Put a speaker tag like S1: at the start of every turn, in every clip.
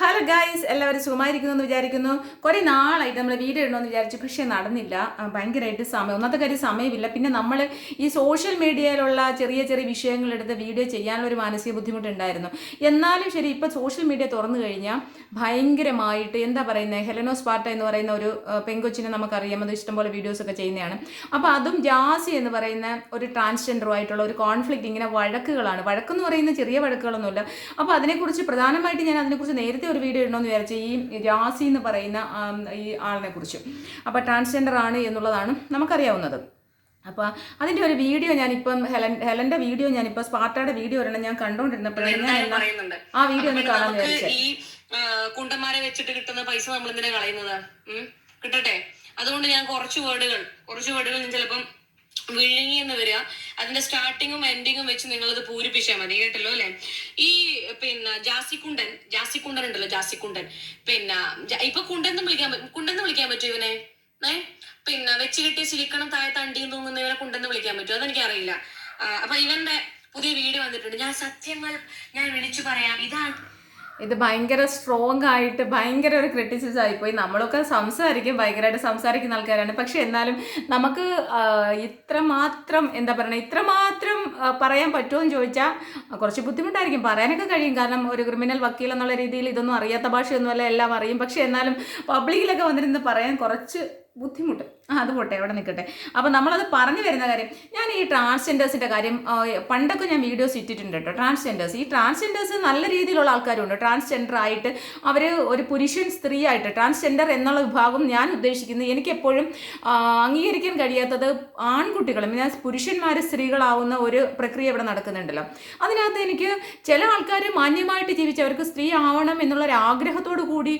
S1: Hello guys എല്ലാവരും സുഖമായിരിക്കുന്നു എന്ന് വിചാരിക്കുന്നു. കുറേ നാളായിട്ട് നമ്മൾ വീഡിയോ ഇടണമെന്ന് വിചാരിച്ചു. പക്ഷേ നടന്നില്ല. ഭയങ്കരമായിട്ട് സമയം. ഒന്നാമത്തെ കാര്യം സമയമില്ല. പിന്നെ നമ്മൾ ഈ സോഷ്യൽ മീഡിയയിലുള്ള ചെറിയ ചെറിയ വിഷയങ്ങളെടുത്ത് വീഡിയോ ചെയ്യാനുള്ള ഒരു മാനസിക ബുദ്ധിമുട്ടുണ്ടായിരുന്നു. എന്നാലും ശരി ഇപ്പോൾ സോഷ്യൽ മീഡിയ തുറന്നു കഴിഞ്ഞാൽ ഭയങ്കരമായിട്ട് എന്താ പറയുന്നത് ഹെലനോ സ്പാർട്ട എന്ന് പറയുന്ന ഒരു പെങ്കൊച്ചിനെ നമുക്കറിയാം. അത് ഇഷ്ടംപോലെ വീഡിയോസൊക്കെ ചെയ്യുന്നതാണ് അപ്പോൾ അതും ജാസി എന്ന് പറയുന്ന ഒരു ട്രാൻസ്ജെൻഡറും ആയിട്ടുള്ള ഒരു കോൺഫ്ലിക്റ്റ് ഇങ്ങനെ വഴക്കുകളാണ്. വഴക്കെന്ന് പറയുന്ന ചെറിയ വഴക്കുകളൊന്നുമില്ല. അപ്പോൾ അതിനെക്കുറിച്ച് പ്രധാനമായിട്ട് ഞാൻ അതിനെക്കുറിച്ച് നേരത്തെ ഒരു വീഡിയോ ഇടണമെന്ന് വിചാരിച്ച ഈ രാസി എന്ന് പറയുന്ന ഈ ആളിനെ കുറിച്ച് അപ്പോൾ ട്രാൻസ്ജെൻഡർ ആണ് എന്നുള്ളതാണ് നമുക്കറിയാവുന്നത്. അപ്പോൾ അതിന്റെ ഒരു വീഡിയോ ഞാനിപ്പം ഹെലൻ ഹെലന്റെ വീഡിയോ ഞാനിപ്പോൾ സ്പാർട്ടയുടെ വീഡിയോ ഒരെണ്ണം ഞാൻ കണ്ടുകൊണ്ടിരുന്നപ്പോഴാണ് ഞാൻ ആ വീഡിയോ ഒന്ന് കാണാൻ വിചാരിച്ചത്
S2: ഈ കുണ്ടന്മാരെ വെച്ചിട്ട് കിട്ടുന്ന പൈസ നമ്മൾ എന്തിനാ കളയുന്നത്? കിട്ടട്ടെ? അതുകൊണ്ട് ഞാൻ കുറച്ച് വേർഡുകൾ കുറച്ച് വേർഡുകൾ ചിലപ്പം വിഴുങ്ങി എന്ന് വരിക. അതിന്റെ സ്റ്റാർട്ടിങ്ങും എൻഡിങ്ങും വെച്ച് നിങ്ങൾ അത് പൂരിപ്പിച്ചാൽ മതി. കേട്ടല്ലോ അല്ലെ? ഈ പിന്നെ ജാസിക്കുണ്ടൻ ജാസിക്കുണ്ടൻ ഉണ്ടല്ലോ ജാസിക്കുണ്ടൻ. പിന്നെ ഇപ്പൊ കുണ്ടെന്ന് വിളിക്കാൻ കുണ്ടെന്ന് വിളിക്കാൻ പറ്റും ഇവനെ? ഏ? പിന്നെ വെച്ച് കെട്ടിയ സിലിക്കണം താഴെ തണ്ടിയും തൂങ്ങുന്ന ഇവനെ കുണ്ടെന്ന് വിളിക്കാൻ പറ്റും അതെനിക്ക് അറിയില്ല അപ്പൊ ഇവന്റെ പുതിയ വീഡിയോ വന്നിട്ടുണ്ട്. ഞാൻ സത്യങ്ങൾ ഞാൻ വിളിച്ചു പറയാം. ഇതാണ്
S1: ഇത് ഭയങ്കര സ്ട്രോങ് ആയിട്ട് ഭയങ്കര ഒരു ക്രിറ്റിസിസം ആയിപ്പോയി നമ്മളൊക്കെ സംസാരിക്കും ഭയങ്കരമായിട്ട് സംസാരിക്കുന്ന ആൾക്കാരാണ്. പക്ഷെ എന്നാലും നമുക്ക് ഇത്രമാത്രം എന്താ പറയുക ഇത്രമാത്രം പറയാൻ പറ്റുമോ എന്ന് ചോദിച്ചാൽ കുറച്ച് ബുദ്ധിമുട്ടായിരിക്കും. പറയാനൊക്കെ കഴിയും. കാരണം ഒരു ക്രിമിനൽ വക്കീൽ എന്നുള്ള രീതിയിൽ ഇതൊന്നും അറിയാത്ത ഭാഷയൊന്നുമല്ല എല്ലാം അറിയും. പക്ഷെ എന്നാലും പബ്ലിക്കിലൊക്കെ വന്നിരുന്ന് പറയാൻ കുറച്ച് ബുദ്ധിമുട്ട്. അത് പോട്ടെ അവിടെ നിൽക്കട്ടെ. അപ്പോൾ നമ്മളത് പറഞ്ഞു വരുന്ന കാര്യം ഞാൻ ഈ ട്രാൻസ്ജെൻഡേഴ്സിന്റെ കാര്യം പണ്ടൊക്കെ ഞാൻ വീഡിയോസ് ഇട്ടിട്ടുണ്ട് കേട്ടോ. ട്രാൻസ്ജെൻഡേഴ്സ് ഈ ട്രാൻസ്ജെൻഡേഴ്സ് നല്ല രീതിയിലുള്ള ആൾക്കാരുണ്ട്. ട്രാൻസ്ജെൻഡർ ആയിട്ട് അവർ ഒരു പുരുഷൻ സ്ത്രീ ആയിട്ട് ട്രാൻസ്ജെൻഡർ എന്നുള്ള വിഭാഗം ഞാൻ ഉദ്ദേശിക്കുന്നത് എനിക്കെപ്പോഴും അംഗീകരിക്കാൻ കഴിയാത്തത് ആൺകുട്ടികളും ഞാൻ പുരുഷന്മാർ സ്ത്രീകളാവുന്ന ഒരു പ്രക്രിയ ഇവിടെ നടക്കുന്നുണ്ടല്ലോ. അതിനകത്ത് എനിക്ക് ചില ആൾക്കാർ മാന്യമായിട്ട് ജീവിച്ചവർക്ക് സ്ത്രീ ആവണം എന്നുള്ള ഒരു ആഗ്രഹത്തോടു കൂടി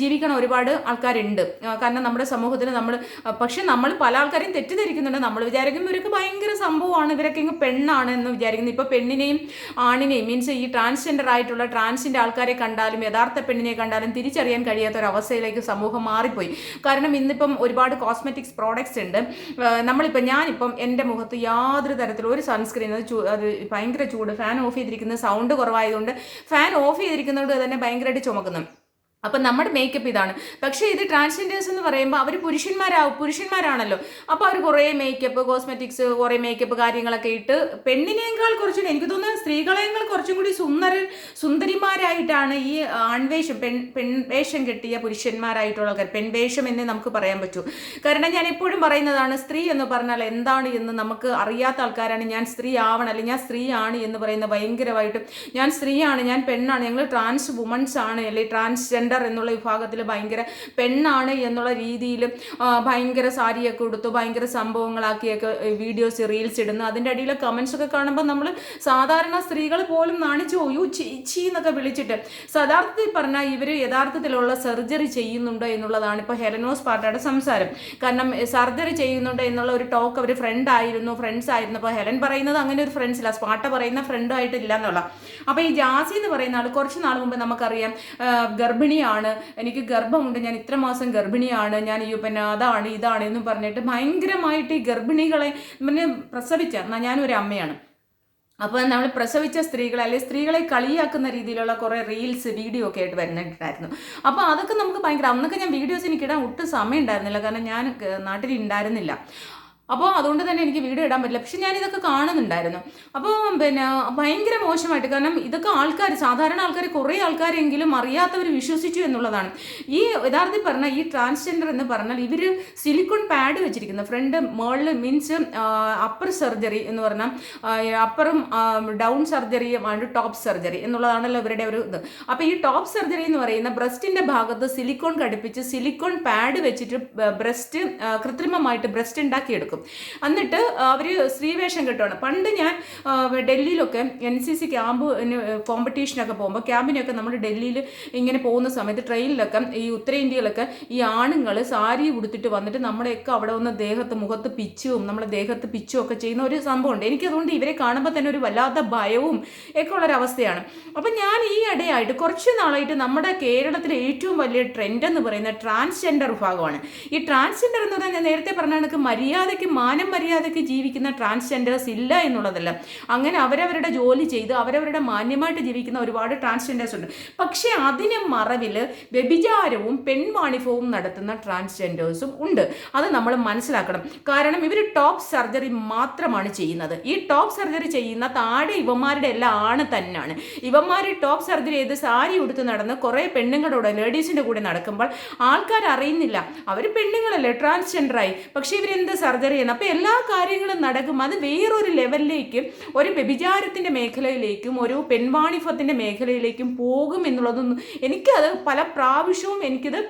S1: ജീവിക്കണം ഒരുപാട് ആൾക്കാരുണ്ട്. കാരണം നമ്മുടെ സമൂഹത്തിൽ നമ്മൾ പക്ഷെ നമ്മൾ പല ആൾക്കാരെയും തെറ്റിദ്ധരിക്കുന്നുണ്ട്. നമ്മൾ വിചാരിക്കും ഇവരൊക്കെ ഭയങ്കര സംഭവമാണ്. ഇവരൊക്കെ ഇങ്ങ് പെണ്ണാണ് എന്ന് വിചാരിക്കുന്നത് ഇപ്പോൾ പെണ്ണിനെയും ആണിനെയും മീൻസ് ഈ ട്രാൻസ്ജെൻഡർ ആയിട്ടുള്ള ട്രാൻസിന്റെ ആൾക്കാരെ കണ്ടാലും യഥാർത്ഥ പെണ്ണിനെ കണ്ടാലും തിരിച്ചറിയാൻ കഴിയാത്ത ഒരു അവസ്ഥയിലേക്ക് സമൂഹം മാറിപ്പോയി. കാരണം ഇന്നിപ്പം ഒരുപാട് കോസ്മെറ്റിക്സ് പ്രോഡക്റ്റ്സ് ഉണ്ട്. നമ്മളിപ്പോൾ ഞാനിപ്പം എന്റെ മുഖത്ത് യാതൊരു തരത്തിലും ഒരു സൺസ്ക്രീൻ അത് അത് ഭയങ്കര ചൂട് ഫാൻ ഓഫ് ചെയ്തിരിക്കുന്നത് സൗണ്ട് കുറവായതുകൊണ്ട് ഫാൻ ഓഫ് ചെയ്തിരിക്കുന്നതുകൊണ്ട് തന്നെ ഭയങ്കരമായിട്ട് ചുമക്കുന്നു. അപ്പം നമ്മുടെ മേക്കപ്പ് ഇതാണ്. പക്ഷേ ഇത് ട്രാൻസ്ജെൻഡേഴ്സ് എന്ന് പറയുമ്പോൾ അവർ പുരുഷന്മാരാവും പുരുഷന്മാരാണല്ലോ. അപ്പോൾ അവർ കുറേ മേക്കപ്പ് കോസ്മെറ്റിക്സ് കുറേ മേക്കപ്പ് കാര്യങ്ങളൊക്കെ ഇട്ട് പെണ്ണിനേക്കാൾ കുറച്ചുകൂടി എനിക്ക് തോന്നുന്നു സ്ത്രീകളേക്കാൾ കുറച്ചും കൂടി സുന്ദര സുന്ദരിമാരായിട്ടാണ് ഈ ആൺവേഷം പെൺ പെൺവേഷം കെട്ടിയ പുരുഷന്മാരായിട്ടുള്ള ആൾക്കാർ. പെൺവേഷം എന്നേ നമുക്ക് പറയാൻ പറ്റൂ. കാരണം ഞാൻ എപ്പോഴും പറയുന്നതാണ് സ്ത്രീ എന്ന് പറഞ്ഞാൽ എന്താണ് എന്ന് നമുക്ക് അറിയാത്ത ആൾക്കാരാണ്. ഞാൻ സ്ത്രീ ആവണം അല്ലെങ്കിൽ ഞാൻ സ്ത്രീയാണ് എന്ന് പറയുന്ന ഭയങ്കരമായിട്ടും ഞാൻ സ്ത്രീയാണ് ഞാൻ പെണ്ണാണ് ഞങ്ങൾ ട്രാൻസ് വുമൺസ് ആണ് അല്ലെങ്കിൽ ട്രാൻസ്ജെൻഡർ എന്നുള്ള വിഭാഗത്തിൽ ഭയങ്കര പെണ്ണാണ് എന്നുള്ള രീതിയിൽ ഭയങ്കര സാരിയൊക്കെ ഉടുത്തു ഭയങ്കര സംഭവങ്ങളാക്കിയൊക്കെ വീഡിയോസ് റീൽസ് ഇടുന്നു. അതിന്റെ അടിയിലെ കമൻസ് ഒക്കെ കാണുമ്പോൾ നമ്മൾ സാധാരണ സ്ത്രീകൾ പോലും നാണിച്ചു പോയി ചീ എന്നൊക്കെ വിളിച്ചിട്ട് യഥാർത്ഥത്തിൽ പറഞ്ഞാൽ ഇവർ യഥാർത്ഥത്തിലുള്ള സർജറി ചെയ്യുന്നുണ്ടോ എന്നുള്ളതാണ് ഇപ്പോൾ ഹെലനോസ് പാർട്ടിയുടെ സംസാരം. കാരണം സർജറി ചെയ്യുന്നുണ്ട് എന്നുള്ള ഒരു ടോക്ക് അവർ ഫ്രണ്ട് ആയിരുന്നു ഫ്രണ്ട്സ് ആയിരുന്നു. അപ്പോൾ ഹെലൻ പറയുന്നത് അങ്ങനെ ഒരു ഫ്രണ്ട്സ് ഇല്ല. സ്പാട്ട പറയുന്ന ഫ്രണ്ട് ആയിട്ടില്ല എന്നുള്ള. അപ്പോൾ ഈ ജാസി എന്ന് പറയുന്ന ആൾ കുറച്ച് നാൾ മുമ്പ് നമുക്കറിയാം ആ, ഗർഭിണിയാണ്. എനിക്ക് ഗർഭമുണ്ട്. ഞാൻ ഇത്ര മാസം ഗർഭിണിയാണ്. ഞാൻ ഈ പിന്നെ അതാണ് ഇതാണ് എന്ന് പറഞ്ഞിട്ട് ഭയങ്കരമായിട്ട് ഈ ഗർഭിണികളെ പിന്നെ പ്രസവിച്ച ഞാനൊരു അമ്മയാണ്. അപ്പോൾ നമ്മൾ പ്രസവിച്ച സ്ത്രീകളെ അല്ലെങ്കിൽ സ്ത്രീകളെ കളിയാക്കുന്ന രീതിയിലുള്ള കുറേ റീൽസ് വീഡിയോ ഒക്കെ ആയിട്ട് വരുന്നുണ്ടായിരുന്നു. അപ്പോൾ അതൊക്കെ നമുക്ക് ഭയങ്കര അന്നൊക്കെ ഞാൻ വീഡിയോസ് എനിക്കിടാൻ ഒട്ടും സമയം ഉണ്ടായിരുന്നില്ല കാരണം ഞാൻ നാട്ടിൽ ഉണ്ടായിരുന്നില്ല. അപ്പോൾ അതുകൊണ്ട് തന്നെ എനിക്ക് വീഡിയോ ഇടാൻ പറ്റില്ല. പക്ഷെ ഞാൻ ഇതൊക്കെ കാണുന്നുണ്ടായിരുന്നു. അപ്പോൾ പിന്നെ ഭയങ്കര മോശമായിട്ട് കാരണം ഇതൊക്കെ ആൾക്കാർ സാധാരണ ആൾക്കാർ കുറേ ആൾക്കാരെങ്കിലും അറിയാത്തവർ വിശ്വസിച്ചു എന്നുള്ളതാണ്. ഈ യഥാർത്ഥത്തിൽ പറഞ്ഞാൽ ഈ ട്രാൻസ്ജെൻഡർ എന്ന് പറഞ്ഞാൽ ഇവർ സിലിക്കോൺ പാഡ് വെച്ചിരിക്കുന്നത് ഫ്രണ്ട് മേളിൽ മീൻസ് അപ്പർ സർജറി എന്ന് പറഞ്ഞാൽ അപ്പറും ഡൗൺ സർജറിയും ആണ് ടോപ്പ് സർജറി എന്നുള്ളതാണല്ലോ ഇവരുടെ ഒരു ഇത്. അപ്പോൾ ഈ ടോപ്പ് സർജറി എന്ന് പറയുന്ന ബ്രസ്റ്റിന്റെ ഭാഗത്ത് സിലിക്കോൺ ഘടിപ്പിച്ച് സിലിക്കോൺ പാഡ് വെച്ചിട്ട് ബ്രസ്റ്റ് കൃത്രിമമായിട്ട് ബ്രസ്റ്റ് ഉണ്ടാക്കിയെടുക്കും. എന്നിട്ട് അവർ സ്ത്രീവേഷം കെട്ടുകയാണ് പണ്ട് ഞാൻ ഡൽഹിയിലൊക്കെ എൻ സി സി ക്യാമ്പ് കോമ്പറ്റീഷനൊക്കെ പോകുമ്പോൾ ക്യാമ്പിനൊക്കെ നമ്മൾ ഡൽഹിയിൽ ഇങ്ങനെ പോകുന്ന സമയത്ത് ട്രെയിനിലൊക്കെ ഈ ഉത്തരേന്ത്യയിലൊക്കെ ഈ ആണുങ്ങൾ സാരി ഉടുത്തിട്ട് വന്നിട്ട് നമ്മളെയൊക്കെ അവിടെ വന്ന് ദേഹത്ത് മുഖത്ത് പിച്ചും നമ്മളെ ദേഹത്ത് പിച്ചും ഒക്കെ ചെയ്യുന്ന ഒരു സംഭവമുണ്ട്. എനിക്കതുകൊണ്ട് ഇവരെ കാണുമ്പോൾ തന്നെ ഒരു വല്ലാത്ത ഭയവും ഒക്കെ ഉള്ളൊരവസ്ഥയാണ് അപ്പം ഞാൻ ഈ ഇടയായിട്ട് കുറച്ച് നാളായിട്ട് നമ്മുടെ കേരളത്തിലെ ഏറ്റവും വലിയ ട്രെൻഡ് എന്ന് പറയുന്ന ട്രാൻസ്ജെൻഡർ വിഭാഗമാണ്. ഈ ട്രാൻസ്ജെൻഡർ എന്ന് പറഞ്ഞാൽ നേരത്തെ പറഞ്ഞ കണക്ക് മര്യാദയ്ക്ക് മാനം മര്യാദയ്ക്ക് ജീവിക്കുന്ന ട്രാൻസ്ജെൻഡേഴ്സ് ഇല്ല എന്നുള്ളതല്ല. അങ്ങനെ അവരവരുടെ ജോലി ചെയ്ത് അവരവരുടെ മാന്യമായിട്ട് ജീവിക്കുന്ന ഒരുപാട് ട്രാൻസ്ജെൻഡേഴ്സ് ഉണ്ട്. പക്ഷേ അതിന് മറവിൽ വ്യഭിചാരവും പെൺവാണിഭവും നടത്തുന്ന ട്രാൻസ്ജെൻഡേഴ്സും ഉണ്ട്. അത് നമ്മൾ മനസ്സിലാക്കണം. കാരണം ഇവർ ടോപ്പ് സർജറി മാത്രമാണ് ചെയ്യുന്നത്. ഈ ടോപ്പ് സർജറി ചെയ്യുന്ന താഴെ ഇവന്മാരുടെ എല്ലാം ആണ് തന്നെയാണ് ഇവന്മാർ ടോപ്പ് സർജറി ചെയ്ത് സാരി ഉടുത്ത് നടന്ന് കുറേ പെണ്ണുങ്ങളുടെ ലേഡീസിന്റെ കൂടെ നടക്കുമ്പോൾ ആൾക്കാർ അറിയുന്നില്ല. അവർ പെണ്ണുങ്ങളല്ലേ ട്രാൻസ്ജെൻഡറായി പക്ഷേ ഇവരെന്ത് സർജറി ചെയ്യുന്നത്. അപ്പോൾ എല്ലാ കാര്യങ്ങളും നടക്കും. അത് വേറൊരു ലെവലിലേക്കും ഒരു വ്യഭിചാരത്തിന്റെ മേഖലയിലേക്കും ഒരു പെൺവാണിഭത്തിന്റെ മേഖലയിലേക്കും പോകും എന്നുള്ളതൊന്നും എനിക്കത് പല പ്രാവശ്യവും എനിക്കിത്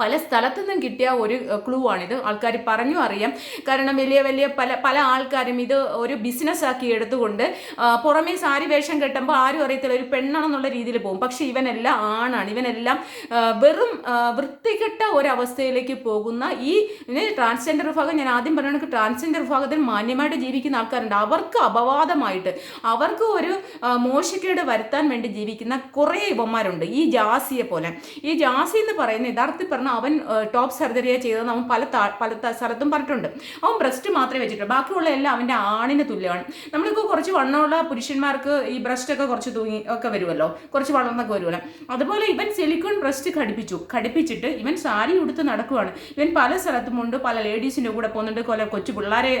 S1: പല സ്ഥലത്തു നിന്നും കിട്ടിയ ഒരു ക്ലൂ ആണിത്. ആൾക്കാർ പറഞ്ഞു അറിയാം. കാരണം വലിയ വലിയ പല പല ആൾക്കാരും ഇത് ഒരു ബിസിനസ് ആക്കി എടുത്തുകൊണ്ട് പുറമേ സാരി വേഷം കെട്ടുമ്പോൾ ആരും അറിയത്തില്ല. ഒരു പെണ്ണാണെന്നുള്ള രീതിയിൽ പോകും. പക്ഷേ ഇവനെല്ലാം ആണാണ്. ഇവനെല്ലാം വെറും വൃത്തികെട്ട ഒരവസ്ഥയിലേക്ക് പോകുന്ന ഈ ട്രാൻസ്ജെൻഡർ വിഭാഗം ഞാൻ ആദ്യം പറയുകയാണെങ്കിൽ ട്രാൻസ്ജെൻഡർ വിഭാഗത്തിൽ മാന്യമായിട്ട് ജീവിക്കുന്ന ആൾക്കാരുണ്ട്. അവർക്ക് അപവാദമായിട്ട് അവർക്ക് ഒരു മോശക്കേട് വരുത്താൻ വേണ്ടി ജീവിക്കുന്ന കുറേ ഇവന്മാരുണ്ട് ഈ ജാസിയെ പോലെ. ഈ ജാസി എന്ന് പറയുന്ന യഥാർത്ഥത്തിൽ പറഞ്ഞാൽ അവൻ ടോപ്പ് സർജറിയാണ് ചെയ്തതെന്ന് അവൻ പല പല സ്ഥലത്തും പറഞ്ഞിട്ടുണ്ട്. അവൻ ബ്രസ്റ്റ് മാത്രമേ വെച്ചിട്ടുള്ളൂ. ബാക്കിയുള്ള എല്ലാം അവന്റെ ആണിന് തുല്യമാണ്. നമ്മളിപ്പോൾ കുറച്ച് വണ്ണമുള്ള പുരുഷന്മാർക്ക് ഈ ബ്രസ്റ്റ് ഒക്കെ കുറച്ച് തൂങ്ങി ഒക്കെ വരുമല്ലോ? കുറച്ച് വളർന്നൊക്കെ വരുമല്ലോ? അതുപോലെ ഇവൻ സിലിക്കോൺ ബ്രസ്റ്റ് ഘടിപ്പിച്ചു. ഘടിപ്പിച്ചിട്ട് ഇവൻ സാരി ഉടുത്ത് നടക്കുവാണ്. ഇവൻ പല സ്ഥലത്തും ഉണ്ട്. പല ലേഡീസിന്റെ കൂടെ പോകുന്നുണ്ട്. കൊല കൊച്ചു പിള്ളേരെ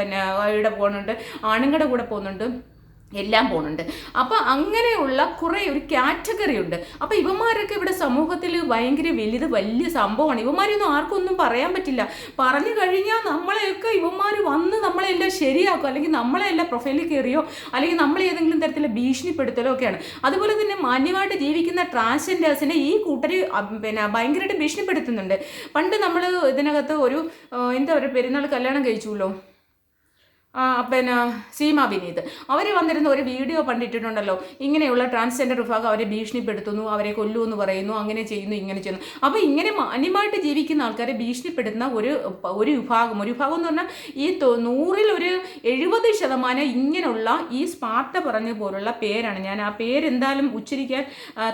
S1: പിന്നെ ഇവിടെ പോകുന്നുണ്ട്. ആണുങ്ങളുടെ കൂടെ പോകുന്നുണ്ട്. എല്ലാം പോകുന്നുണ്ട് അപ്പോൾ അങ്ങനെയുള്ള കുറേ ഒരു കാറ്റഗറി ഉണ്ട്. അപ്പോൾ ഇവന്മാരൊക്കെ ഇവിടെ സമൂഹത്തിൽ ഭയങ്കര വലുത് വലിയ സംഭവമാണ്. ഇവന്മാരൊന്നും ആർക്കും ഒന്നും പറയാൻ പറ്റില്ല. പറഞ്ഞു കഴിഞ്ഞാൽ നമ്മളെയൊക്കെ ഇവന്മാർ വന്ന് നമ്മളെല്ലാം ശരിയാക്കും. അല്ലെങ്കിൽ നമ്മളെല്ലാം പ്രൊഫൈലിൽ കയറിയോ അല്ലെങ്കിൽ നമ്മളെ ഏതെങ്കിലും തരത്തിൽ ഭീഷണിപ്പെടുത്തലോ ഒക്കെയാണ്. അതുപോലെ തന്നെ മാന്യമായിട്ട് ജീവിക്കുന്ന ട്രാൻസ്ജെൻഡേഴ്സിനെ ഈ കൂട്ടർ പിന്നെ ഭയങ്കരമായിട്ട് ഭീഷണിപ്പെടുത്തുന്നുണ്ട്. പണ്ട് നമ്മൾ ഇതിനകത്ത് ഒരു എന്താ പറയുക പെരുന്നാൾ കല്യാണം കഴിച്ചുല്ലോ ആ, പിന്നെ സീമ വിനീത്. അവർ വന്നിരുന്ന ഒരു വീഡിയോ കണ്ടിട്ടുണ്ടല്ലോ ഇങ്ങനെയുള്ള ട്രാൻസ്ജെൻഡർ വിഭാഗം അവരെ ഭീഷണിപ്പെടുത്തുന്നു അവരെ കൊല്ലൂ എന്ന് പറയുന്നു അങ്ങനെ ചെയ്യുന്നു ഇങ്ങനെ ചെയ്യുന്നു. അപ്പോൾ ഇങ്ങനെ മാന്യമായിട്ട് ജീവിക്കുന്ന ആൾക്കാരെ ഭീഷണിപ്പെടുത്തുന്ന ഒരു ഒരു വിഭാഗം. ഒരു വിഭാഗം എന്ന് പറഞ്ഞാൽ ഈ നൂറിൽ ഒരു എഴുപത് ശതമാനം ഇങ്ങനെയുള്ള ഈ സ്പാർട്ട പറഞ്ഞ പോലുള്ള പേരാണ്. ഞാൻ ആ പേരെന്തായാലും ഉച്ചരിക്കാൻ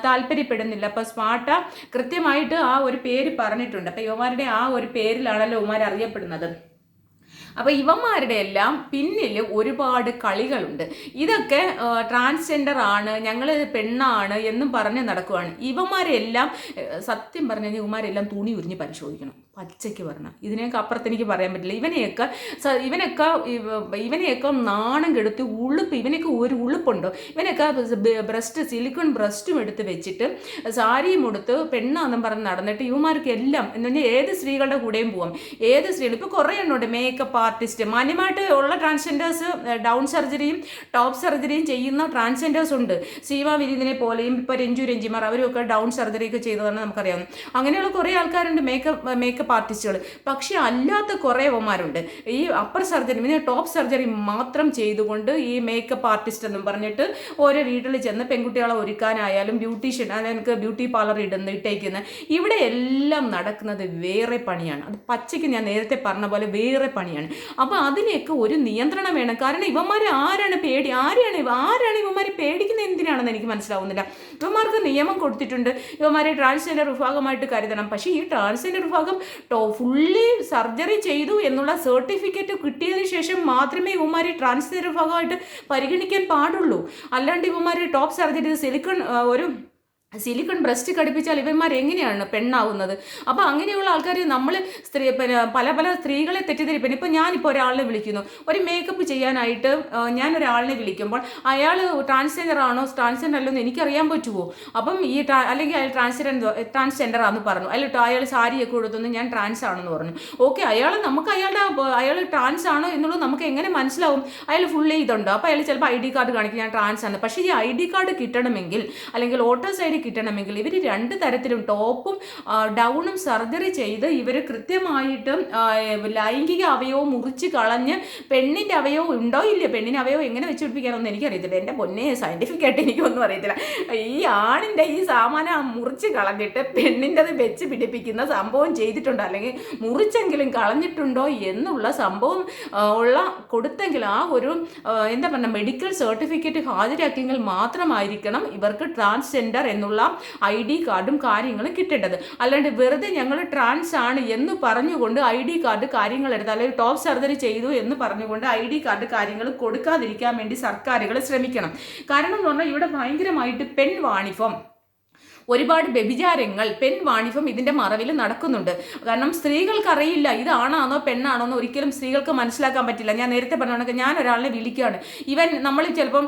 S1: താല്പര്യപ്പെടുന്നില്ല. അപ്പോൾ സ്പാർട്ട കൃത്യമായിട്ട് ആ ഒരു പേര് പറഞ്ഞിട്ടുണ്ട്. അപ്പോൾ യുവമാരുടെ ആ ഒരു പേരിലാണല്ലോ യുവമാർ അറിയപ്പെടുന്നത്. അപ്പോൾ ഇവന്മാരുടെ എല്ലാം പിന്നിൽ ഒരുപാട് കളികളുണ്ട്. ഇതൊക്കെ ട്രാൻസ്ജെൻഡർ ആണ് ഞങ്ങൾ പെണ്ണാണ് എന്നും പറഞ്ഞ് നടക്കുവാണ്. ഇവന്മാരെല്ലാം സത്യം പറഞ്ഞു കഴിഞ്ഞാൽ ഇവന്മാരെല്ലാം തുണി ഉരിഞ്ഞ് പരിശോധിക്കണം. പച്ചയ്ക്ക് പറഞ്ഞു. ഇതിനെയൊക്കെ അപ്പുറത്ത് എനിക്ക് പറയാൻ പറ്റില്ല. ഇവനെയൊക്കെ ഇവനൊക്കെ ഇവ- ഇവനെയൊക്കെ നാണം കെടുത്തി ഉളുപ്പ് ഇവനൊക്കെ ഒരു ഉളുപ്പുണ്ടോ? ഇവനൊക്കെ ബ്രസ്റ്റ് സിലിക്കൺ ബ്രസ്റ്റും എടുത്ത് വെച്ചിട്ട് സാരിയും എടുത്ത് പെണ്ണാന്നും പറഞ്ഞ് നടന്നിട്ട് ഇവന്മാർക്ക് എല്ലാം എന്ന് പറഞ്ഞാൽ ഏത് സ്ത്രീകളുടെ കൂടെയും പോവാം. ഏത് സ്ത്രീകൾ? ഇപ്പോൾ കുറേ എണ്ണമുണ്ട്. മേക്കപ്പ് ആർട്ടിസ്റ്റ് മാന്യമായിട്ട് ഉള്ള ട്രാൻസ്ജെൻഡേഴ്സ് ഡൗൺ സർജറിയും ടോപ്പ് സർജറിയും ചെയ്യുന്ന ട്രാൻസ്ജെൻഡേഴ്സ് ഉണ്ട്. സീമ വിരീതിനെ പോലെയും ഇപ്പോൾ രഞ്ജു രഞ്ജിമാർ അവരൊക്കെ ഡൗൺ സർജറി ഒക്കെ ചെയ്തതാണ് നമുക്കറിയാവുന്നത് അങ്ങനെയുള്ള കുറേ ആൾക്കാരുണ്ട്. മേക്കപ്പ് മേക്കപ്പ് ആർട്ടിസ്റ്റുകൾ പക്ഷേ അല്ലാത്ത കുറേ അവന്മാരുണ്ട്. ഈ അപ്പർ സർജറി പിന്നെ ടോപ്പ് സർജറി മാത്രം ചെയ്തുകൊണ്ട് ഈ മേക്കപ്പ് ആർട്ടിസ്റ്റ് എന്നും പറഞ്ഞിട്ട് ഓരോ വീട്ടിൽ ചെന്ന് പെൺകുട്ടികളെ ഒരുക്കാനായാലും ബ്യൂട്ടീഷ്യൻ അതായത് എനിക്ക് ബ്യൂട്ടി പാർലർ ഇടുന്ന ഇട്ടേക്കുന്ന. ഇവിടെ എല്ലാം നടക്കുന്നത് വേറെ പണിയാണ്. അത് പച്ചയ്ക്ക് ഞാൻ നേരത്തെ പറഞ്ഞ പോലെ വേറെ പണിയാണ്. അപ്പോൾ അതിനെയൊക്കെ ഒരു നിയന്ത്രണം വേണം. കാരണം ഇവന്മാർ ആരാണ് പേടി ആരെയാണ് ഇവ ആരാണ് ഇവന്മാർ പേടിക്കുന്നത് എന്തിനാണെന്ന് എനിക്ക് മനസ്സിലാവുന്നില്ല. ഇവന്മാർക്ക് നിയമം കൊടുത്തിട്ടുണ്ട്. ഇവന്മാരെ ട്രാൻസ്ജെൻഡർ വിഭാഗമായിട്ട് കരുതണം. പക്ഷേ ഈ ട്രാൻസ്ജെൻഡർ വിഭാഗം ടോ ഫുള്ളി സർജറി ചെയ്തു എന്നുള്ള സർട്ടിഫിക്കറ്റ് കിട്ടിയതിന് ശേഷം മാത്രമേ ഇവന്മാരെ ട്രാൻസ്ജെൻഡർ വിഭാഗമായിട്ട് പരിഗണിക്കാൻ പാടുള്ളൂ. അല്ലാണ്ട് ഇവന്മാർ ടോപ്പ് സർജറി സിലിക്കൺ ഒരു സിലിക്കൺ ബ്രസ്റ്റ് കടിപ്പിച്ചാൽ ഇവന്മാർ എങ്ങനെയാണ് പെണ്ണാവുന്നത്? അപ്പോൾ അങ്ങനെയുള്ള ആൾക്കാർ നമ്മൾ സ്ത്രീ പല പല സ്ത്രീകളെ തെറ്റിദ്ധരിപ്പിക്കുന്നു ഇപ്പോൾ ഞാനിപ്പോൾ ഒരാളിനെ വിളിക്കുന്നു. ഒരു മേക്കപ്പ് ചെയ്യാനായിട്ട് ഞാൻ ഒരാളിനെ വിളിക്കുമ്പോൾ അയാൾ ട്രാൻസ്ജെൻഡർ ആണോ ട്രാൻസ്ജെൻഡർ അല്ലെന്ന് എനിക്കറിയാൻ പറ്റുമോ അപ്പം ഈ അല്ലെങ്കിൽ അയാൾ ട്രാൻസ്ജെൻഡർ ട്രാൻസ്ജെൻഡർ ആണെന്ന് പറഞ്ഞു. അല്ല അയാൾ സാരിയൊക്കെ കൊടുത്തു ഞാൻ ട്രാൻസ് ആണെന്ന് പറഞ്ഞു. ഓക്കെ അയാൾ നമുക്ക് അയാളുടെ അയാൾ ട്രാൻസ് ആണോ എന്നുള്ളത് നമുക്ക് എങ്ങനെ മനസ്സിലാവും? അയാൾ ഫുൾ ഇതുണ്ട്? അപ്പോൾ അയാൾ ചിലപ്പോൾ ഐ ഡി കാർഡ് കാണിക്കും ഞാൻ ട്രാൻസ് ആണ്. പക്ഷേ ഈ ഐ ഡി കാർഡ് കിട്ടണമെങ്കിൽ അല്ലെങ്കിൽ വോട്ടേഴ്സ് ഐ ഡി കിട്ടണമെങ്കിൽ ഇവർ രണ്ട് തരത്തിലും ടോപ്പും ഡൗണും സർജറി ചെയ്ത് ഇവർ കൃത്യമായിട്ട് ലൈംഗിക അവയവം മുറിച്ച് കളഞ്ഞ് പെണ്ണിന്റെ അവയവം ഉണ്ടോ ഇല്ല പെണ്ണിന്റെ അവയവം എങ്ങനെ വെച്ച് പിടിപ്പിക്കാനൊന്നും എനിക്കറിയത്തില്ല. എന്റെ പൊന്നെ സയന്റിഫിക് ആയിട്ട് എനിക്കൊന്നും അറിയത്തില്ല. ഈ ആണിന്റെ ഈ സാമാനം മുറിച്ച് കളഞ്ഞിട്ട് പെണ്ണിന്റെത് വെച്ച് പിടിപ്പിക്കുന്ന സംഭവം ചെയ്തിട്ടുണ്ടോ? അല്ലെങ്കിൽ മുറിച്ചെങ്കിലും കളഞ്ഞിട്ടുണ്ടോ എന്നുള്ള സംഭവം ഉള്ള കൊടുത്തെങ്കിൽ ആ ഒരു എന്താ പറയുക മെഡിക്കൽ സർട്ടിഫിക്കറ്റ് ഹാജരാക്കിയെങ്കിൽ മാത്രമായിരിക്കണം ഇവർക്ക് ട്രാൻസ്ജെൻഡർ എന്നുള്ള എന്നുള്ള ഐ ഡി കാർഡും കാര്യങ്ങളും കിട്ടേണ്ടത്. അല്ലാണ്ട് വെറുതെ ഞങ്ങൾ ട്രാൻസ് ആണ് എന്ന് പറഞ്ഞുകൊണ്ട് ഐ ഡി കാർഡ് കാര്യങ്ങൾ എടുത്ത് അല്ലെങ്കിൽ ടോപ്പ് സർജറി ചെയ്തു എന്ന് പറഞ്ഞുകൊണ്ട് ഐ ഡി കാർഡ് കാര്യങ്ങൾ കൊടുക്കാതിരിക്കാൻ വേണ്ടി സർക്കാരുകൾ ശ്രമിക്കണം. കാരണം എന്ന് പറഞ്ഞാൽ ഇവിടെ ഭയങ്കരമായിട്ട് പെൺ വാണിഫം ഒരുപാട് വ്യഭിചാരങ്ങൾ പെൺ വാണിഭം ഇതിന്റെ മറവിൽ നടക്കുന്നുണ്ട്. കാരണം സ്ത്രീകൾക്കറിയില്ല അറിയില്ല ഇത് പെണ്ണാണോ എന്ന് ഒരിക്കലും സ്ത്രീകൾക്ക് മനസ്സിലാക്കാൻ പറ്റില്ല. ഞാൻ നേരത്തെ പറഞ്ഞ ഞാൻ ഒരാളിനെ വിളിക്കുകയാണ് ഇവൻ നമ്മൾ ചിലപ്പം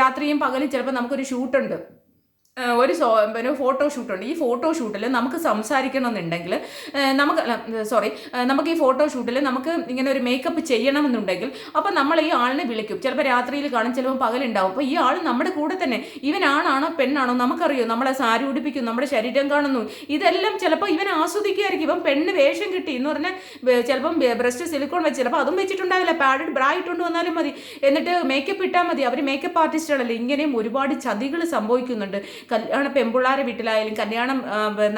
S1: രാത്രിയും പകലും ചിലപ്പോൾ നമുക്കൊരു ഷൂട്ടുണ്ട് ഒരു പിന്നെ ഫോട്ടോ ഷൂട്ടുണ്ട് ഈ ഫോട്ടോ ഷൂട്ടിൽ നമുക്ക് സംസാരിക്കണമെന്നുണ്ടെങ്കിൽ എന്നുണ്ടെങ്കിൽ നമുക്ക് സോറി നമുക്ക് ഈ ഫോട്ടോ ഷൂട്ടിൽ നമുക്ക് ഇങ്ങനെ ഒരു മേക്കപ്പ് ചെയ്യണമെന്നുണ്ടെങ്കിൽ അപ്പോൾ നമ്മൾ ഈ ആളിനെ വിളിക്കും. ചിലപ്പോൾ രാത്രിയിൽ കാണും ചിലപ്പോൾ പകലുണ്ടാവും. അപ്പോൾ ഈ ആൾ നമ്മുടെ കൂടെ തന്നെ ഇവൻ ആണാണോ പെണ്ണാണോ നമുക്കറിയോ? നമ്മളെ സാരി ഉടിപ്പിക്കും നമ്മുടെ ശരീരം കാണുന്നു. ഇതെല്ലാം ചിലപ്പോൾ ഇവൻ ആസ്വദിക്കുകയായിരിക്കും ഇപ്പം പെണ്ണ് വേഷം കിട്ടി എന്ന് പറഞ്ഞാൽ ചിലപ്പം ബ്രസ്റ്റ് സിലിക്കോൺ വെച്ച് ചിലപ്പോൾ അതും വെച്ചിട്ടുണ്ടാവില്ല. പാഡഡ് ബ്രാ ഇട്ടുകൊണ്ട് വന്നാലും മതി. എന്നിട്ട് മേക്കപ്പ് ഇട്ടാൽ മതി. അവർ മേക്കപ്പ് ആർട്ടിസ്റ്റുകളല്ലേ ഇങ്ങനെയും ഒരുപാട് ചതികൾ സംഭവിക്കുന്നുണ്ട്. കല്യാണ പെൺപിള്ളാരെ വീട്ടിലായാലും കല്യാണം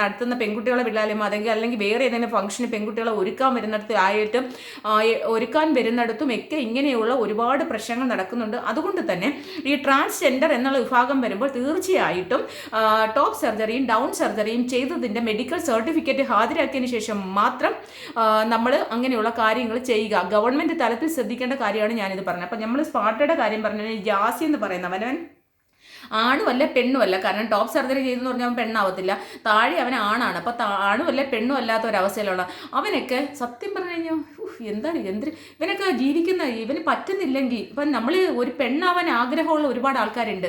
S1: നടത്തുന്ന പെൺകുട്ടികളെ വീട്ടിലായാലും അതെങ്കിൽ അല്ലെങ്കിൽ വേറെ ഏതെങ്കിലും ഫംഗ്ഷന് പെൺകുട്ടികളെ ഒരുക്കാൻ വരുന്നിടത്ത് ആയിട്ടും ഒരുക്കാൻ വരുന്നിടത്തും ഒക്കെ ഇങ്ങനെയുള്ള ഒരുപാട് പ്രശ്നങ്ങൾ നടക്കുന്നുണ്ട്. അതുകൊണ്ട് തന്നെ ഈ ട്രാൻസ്ജെൻഡർ എന്നുള്ള വിഭാഗം വരുമ്പോൾ തീർച്ചയായിട്ടും ടോപ്പ് സർജറിയും ഡൗൺ സർജറിയും ചെയ്തതിന്റെ മെഡിക്കൽ സർട്ടിഫിക്കറ്റ് ഹാജരാക്കിയതിന് ശേഷം മാത്രം നമ്മൾ അങ്ങനെയുള്ള കാര്യങ്ങൾ ചെയ്യുക. ഗവൺമെന്റ് തലത്തിൽ ശ്രദ്ധിക്കേണ്ട കാര്യമാണ് ഞാനിത് പറഞ്ഞത്. അപ്പം നമ്മൾ സ്പാർട്ടയുടെ കാര്യം പറഞ്ഞാൽ ജാസി എന്ന് പറയുന്നവനവൻ ആണുമല്ല പെണ്ണുമല്ല. കാരണം ടോപ്പ് സർജറി ചെയ്തെന്ന് പറഞ്ഞാൽ അവൻ പെണ്ണാവത്തില്ല. താഴെ അവൻ ആണാണ്. അപ്പോൾ ആണുമല്ല പെണ്ണുമല്ലാത്ത ഒരവസ്ഥയിലുള്ള അവനൊക്കെ സത്യം പറഞ്ഞു കഴിഞ്ഞാൽ ഉഫ്, എന്താണ് എന്ത് ഇവനൊക്കെ ജീവിക്കുന്ന ഇവന് പറ്റുന്നില്ലെങ്കിൽ ഇപ്പം നമ്മൾ ഒരു പെണ്ണാവാൻ ആഗ്രഹമുള്ള ഒരുപാട് ആൾക്കാരുണ്ട്.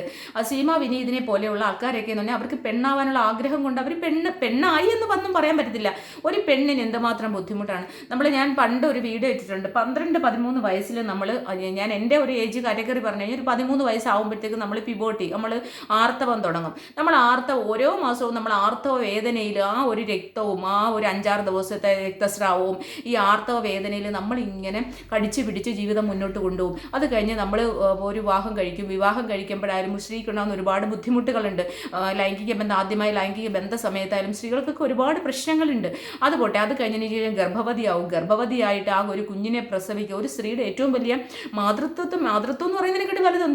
S1: സീമ വിനീതിനെ പോലെയുള്ള ആൾക്കാരൊക്കെ എന്ന് പറഞ്ഞാൽ അവർക്ക് പെണ്ണാവാനുള്ള ആഗ്രഹം കൊണ്ട് അവർ പെണ്ണ് പെണ്ണായി എന്ന് വന്നും പറയാൻ പറ്റത്തില്ല. ഒരു പെണ്ണിന് എന്തുമാത്രം ബുദ്ധിമുട്ടാണ്. നമ്മൾ ഞാൻ പണ്ട് ഒരു വീഡിയോ ഇട്ടിട്ടുണ്ട്. പന്ത്രണ്ട് പതിമൂന്ന് വയസ്സിൽ നമ്മൾ ഞാൻ എന്റെ ഒരു ഏജ് കാറ്റഗറി പറഞ്ഞു കഴിഞ്ഞാൽ ഒരു പതിമൂന്ന് വയസ്സാകുമ്പോഴത്തേക്ക് നമ്മൾ പിബോട്ടി നമ്മൾ ആർത്തവം തുടങ്ങും. നമ്മൾ ആർത്തവം ഓരോ മാസവും നമ്മൾ ആർത്തവ വേദനയിൽ ആ ഒരു രക്തവും ആ ഒരു അഞ്ചാറ് ദിവസത്തെ രക്തസ്രാവവും ഈ ആർത്തവ നമ്മൾ ഇങ്ങനെ കടിച്ചു പിടിച്ച് ജീവിതം മുന്നോട്ട് കൊണ്ടുപോകും. അത് കഴിഞ്ഞ് നമ്മൾ ഒരു വിവാഹം കഴിക്കും. വിവാഹം കഴിക്കുമ്പോഴായാലും സ്ത്രീക്കുണ്ടാകുന്ന ഒരുപാട് ബുദ്ധിമുട്ടുകളുണ്ട്. ലൈംഗിക ബന്ധം ആദ്യമായി ലൈംഗിക ബന്ധ സമയത്തായാലും സ്ത്രീകൾക്കൊക്കെ ഒരുപാട് പ്രശ്നങ്ങളുണ്ട്. അത് പോട്ടെ അത് കഴിഞ്ഞതിന് ശേഷം ഗർഭവതിയാവും. ഗർഭവതിയായിട്ട് ആ ഒരു കുഞ്ഞിനെ പ്രസവിക്കുക ഒരു സ്ത്രീയുടെ ഏറ്റവും വലിയ മാതൃത്വത്വം മാതൃത്വം എന്ന് പറയുന്നതിനെക്കാട്ടി വലുത്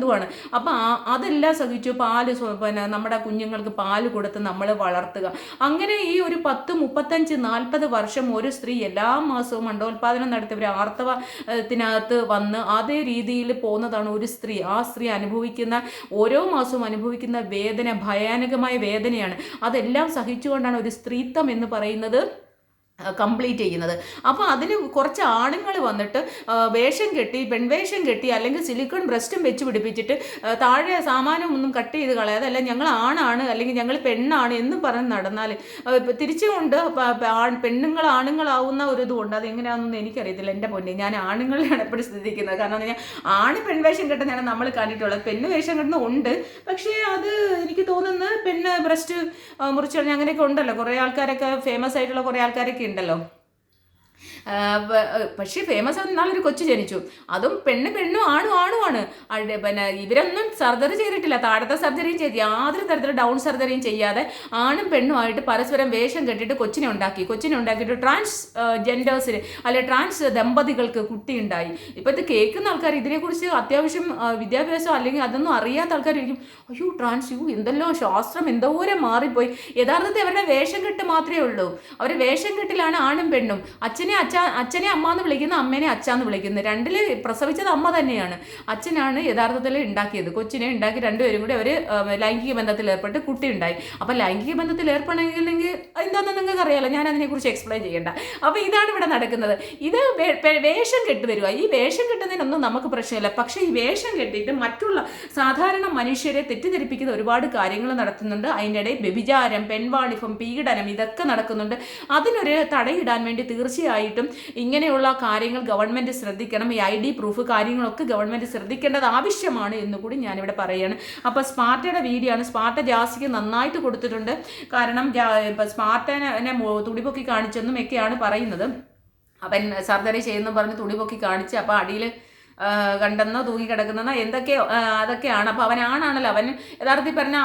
S1: അപ്പോൾ അതെല്ലാം സഹിച്ചു പാൽ പിന്നെ നമ്മുടെ കുഞ്ഞുങ്ങൾക്ക് പാൽ കൊടുത്ത് നമ്മൾ വളർത്തുക. അങ്ങനെ ഈ ഒരു പത്ത് മുപ്പത്തഞ്ച് നാൽപ്പത് വർഷം ഒരു സ്ത്രീ എല്ലാ മാസവും അണ്ടോൽപാദനം നടത്തി ഒരു ആർത്തവത്തിനകത്ത് വന്ന് അതേ രീതിയിൽ പോകുന്നതാണ് ഒരു സ്ത്രീ. ആ സ്ത്രീ അനുഭവിക്കുന്ന ഓരോ മാസവും അനുഭവിക്കുന്ന വേദന ഭയാനകമായ വേദനയാണ്. അതെല്ലാം സഹിച്ചുകൊണ്ടാണ് ഒരു സ്ത്രീത്വം എന്ന് പറയുന്നത് കംപ്ലീറ്റ് ചെയ്യുന്നത്. അപ്പോൾ അതിന് കുറച്ച് ആണുങ്ങൾ വന്നിട്ട് വേഷം കെട്ടി പെൺവേഷം കെട്ടി അല്ലെങ്കിൽ സിലിക്കൺ ബ്രസ്റ്റും വെച്ച് പിടിപ്പിച്ചിട്ട് താഴെ സാമാനം ഒന്നും കട്ട് ചെയ്ത് കളയാതെ അല്ല ഞങ്ങൾ ആണാണ് അല്ലെങ്കിൽ ഞങ്ങൾ പെണ്ണാണ് എന്നും പറഞ്ഞ് നടന്നാൽ തിരിച്ചുകൊണ്ട് പെണ്ണുങ്ങൾ ആണുങ്ങളാവുന്ന ഒരു ഇതുകൊണ്ട് അത് എങ്ങനെയാണെന്നൊന്നും എനിക്കറിയത്തില്ല. എന്റെ പൊന്നെ ഞാൻ ആണുങ്ങളെയാണ് എപ്പോഴും ശ്രദ്ധിക്കുന്നത്. കാരണം പറഞ്ഞാൽ ആണ് പെൺവേഷം കെട്ടുന്നതാണ് നമ്മൾ കണ്ടിട്ടുള്ളത്. പെണ്ണ് വേഷം കെട്ടുന്ന ഉണ്ട്. പക്ഷേ അത് എനിക്ക് തോന്നുന്നത് പെണ്ണ് ബ്രസ്റ്റ് മുറിച്ച് കളഞ്ഞ അങ്ങനെയൊക്കെ ഉണ്ടല്ലോ. കുറേ ആൾക്കാരൊക്കെ ഫേമസ് ആയിട്ടുള്ള കുറേ ആൾക്കാരൊക്കെ ഉണ്ടല്ലോ. പക്ഷേ ഫേമസ് ആവുന്ന നാളൊരു കൊച്ചു ജനിച്ചു. അതും പെണ്ണ് പെണ്ണും ആണു ആണുമാണ്. പിന്നെ ഇവരൊന്നും സർജറി ചെയ്തിട്ടില്ല. താഴത്തെ സർജറിയും ചെയ്ത്. യാതൊരു തരത്തിലും ഡൗൺ സർജറിയും ചെയ്യാതെ ആണും പെണ്ണുമായിട്ട് പരസ്പരം വേഷം കെട്ടിട്ട് കൊച്ചിനെ ഉണ്ടാക്കി. കൊച്ചിനെ ഉണ്ടാക്കിയിട്ട് ട്രാൻസ് ജെൻഡേഴ്സിന് അല്ലെ ട്രാൻസ് ദമ്പതികൾക്ക് കുട്ടി ഉണ്ടായി ഇത് കേൾക്കുന്ന ആൾക്കാർ ഇതിനെക്കുറിച്ച് അത്യാവശ്യം വിദ്യാഭ്യാസം അല്ലെങ്കിൽ അതൊന്നും അറിയാത്ത ആൾക്കാരായിരിക്കും. അയ്യോ ട്രാൻസ് യു എന്തെല്ലോ ശാസ്ത്രം എന്തോരം മാറിപ്പോയി. യഥാർത്ഥത്തിൽ അവരുടെ വേഷം കെട്ട് മാത്രമേ ഉള്ളൂ. അവരുടെ വേഷം കെട്ടിലാണ് ആണും പെണ്ണും. അച്ഛനെ അച്ഛ അച്ഛനെ അമ്മ എന്ന് വിളിക്കുന്ന അമ്മേനെ അച്ഛ എന്ന് വിളിക്കുന്നത് രണ്ടിൽ പ്രസവിച്ചത് അമ്മ തന്നെയാണ്. അച്ഛനാണ് യഥാർത്ഥത്തിൽ ഉണ്ടാക്കിയത് കൊച്ചിനെ ഉണ്ടാക്കി രണ്ടുപേരും കൂടി അവർ ലൈംഗിക ബന്ധത്തിൽ ഏർപ്പെട്ട് കുട്ടി ഉണ്ടായി അപ്പം ലൈംഗിക ബന്ധത്തിൽ ഏർപ്പെടണമെങ്കിൽ എന്താണെന്ന് നിങ്ങൾക്ക് അറിയാലോ ഞാൻ അതിനെക്കുറിച്ച് എക്സ്പ്ലെയിൻ ചെയ്യേണ്ട. അപ്പോൾ ഇതാണ് ഇവിടെ നടക്കുന്നത്. ഇത് വേഷം കെട്ട് വരിക ഈ വേഷം കെട്ടുന്നതിനൊന്നും നമുക്ക് പ്രശ്നമില്ല. പക്ഷേ ഈ വേഷം കെട്ടിയിട്ട് മറ്റുള്ള സാധാരണ മനുഷ്യരെ തെറ്റിദ്ധരിപ്പിക്കുന്ന ഒരുപാട് കാര്യങ്ങൾ നടത്തുന്നുണ്ട്. അതിന്റെ ഇടയിൽ വ്യഭിചാരം പെൺവാണിഭം പീഡനം ഇതൊക്കെ നടക്കുന്നുണ്ട്. അതിനൊരു തടയിടാൻ വേണ്ടി തീർച്ചയായിട്ടും ഇങ്ങനെയുള്ള കാര്യങ്ങൾ ഗവൺമെന്റ് ശ്രദ്ധിക്കണം ഈ ഐ ഡി പ്രൂഫ് കാര്യങ്ങളൊക്കെ ഗവൺമെന്റ് ശ്രദ്ധിക്കേണ്ടത് ആവശ്യമാണ് എന്ന് കൂടി ഞാനിവിടെ പറയുകയാണ് അപ്പോൾ സ്പാർട്ടയുടെ വീഡിയോ ആണ് സ്പാർട്ട ജാസിക്ക് നന്നായിട്ട് കൊടുത്തിട്ടുണ്ട്. കാരണം സ്പാർട്ടനെ തുടിപൊക്കി കാണിച്ചെന്നും ഒക്കെയാണ് പറയുന്നത്. അവൻ സർജറി ചെയ്യുന്നു പറഞ്ഞ് തുണി പൊക്കി കാണിച്ച് അപ്പോൾ അടിയിൽ കണ്ടെന്നോ തൂങ്ങി കിടക്കുന്നോ എന്തൊക്കെയോ അതൊക്കെയാണ്. അപ്പോൾ അവനാണാണല്ലോ അവൻ യഥാർത്ഥത്തിൽ പറഞ്ഞ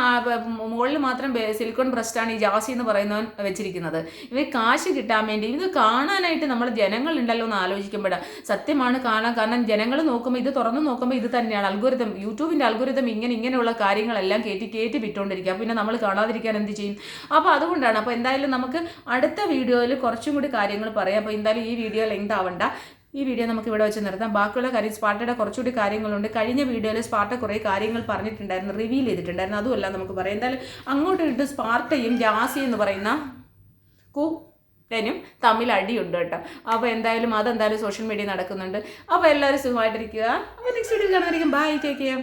S1: മുകളിൽ മാത്രം സിലിക്കോൺ ബ്രസ്റ്റാണ് ഈ ജാസി എന്ന് പറയുന്നവൻ വെച്ചിരിക്കുന്നത്. ഇവ കാശ് കിട്ടാൻ വേണ്ടി ഇത് കാണാനായിട്ട് നമ്മൾ ജനങ്ങളുണ്ടല്ലോ എന്ന് ആലോചിക്കുമ്പോഴാണ് സത്യമാണ് കാണാൻ കാരണം ജനങ്ങൾ നോക്കുമ്പോൾ ഇത് തുറന്നു നോക്കുമ്പോൾ ഇത് തന്നെയാണ് അൽഗോരിതം യൂട്യൂബിന്റെ അൽഗോരിതം ഇങ്ങനെ ഇങ്ങനെയുള്ള കാര്യങ്ങളെല്ലാം കയറ്റി കയറ്റി വിട്ടുകൊണ്ടിരിക്കുക പിന്നെ നമ്മൾ കാണാതിരിക്കാൻ എന്ത് ചെയ്യും? അപ്പോൾ അതുകൊണ്ടാണ്. അപ്പോൾ എന്തായാലും നമുക്ക് അടുത്ത വീഡിയോയിൽ കുറച്ചും കൂടി കാര്യങ്ങൾ പറയാം. അപ്പോൾ എന്തായാലും ഈ വീഡിയോ ലെങ്ത് ആവണ്ട. ഈ വീഡിയോ നമുക്ക് ഇവിടെ വെച്ച് നിർത്താം. ബാക്കിയുള്ള കാര്യം സ്പാർട്ടയുടെ കുറച്ചുകൂടി കാര്യങ്ങളുണ്ട്. കഴിഞ്ഞ വീഡിയോയിൽ സ്പാർട്ട കുറേ കാര്യങ്ങൾ പറഞ്ഞിട്ടുണ്ടായിരുന്നു. റിവീൽ ചെയ്തിട്ടുണ്ടായിരുന്നു. അതുമല്ല നമുക്ക് പറയാം. എന്തായാലും അങ്ങോട്ട് ഇട്ട് സ്പാർട്ടയും ജാസി എന്ന് പറയുന്ന കൂട്ടനും തമ്മിൽ അടിയുണ്ട് കേട്ടോ. അപ്പോൾ എന്തായാലും അതെന്തായാലും സോഷ്യൽ മീഡിയ നടക്കുന്നുണ്ട്. അപ്പോൾ എല്ലാവരും സുഖമായിട്ടിരിക്കുക. അപ്പോൾ നെക്സ്റ്റ് വീഡിയോ കാണാതിരിക്കും ബൈ ടേക്ക് കെയർ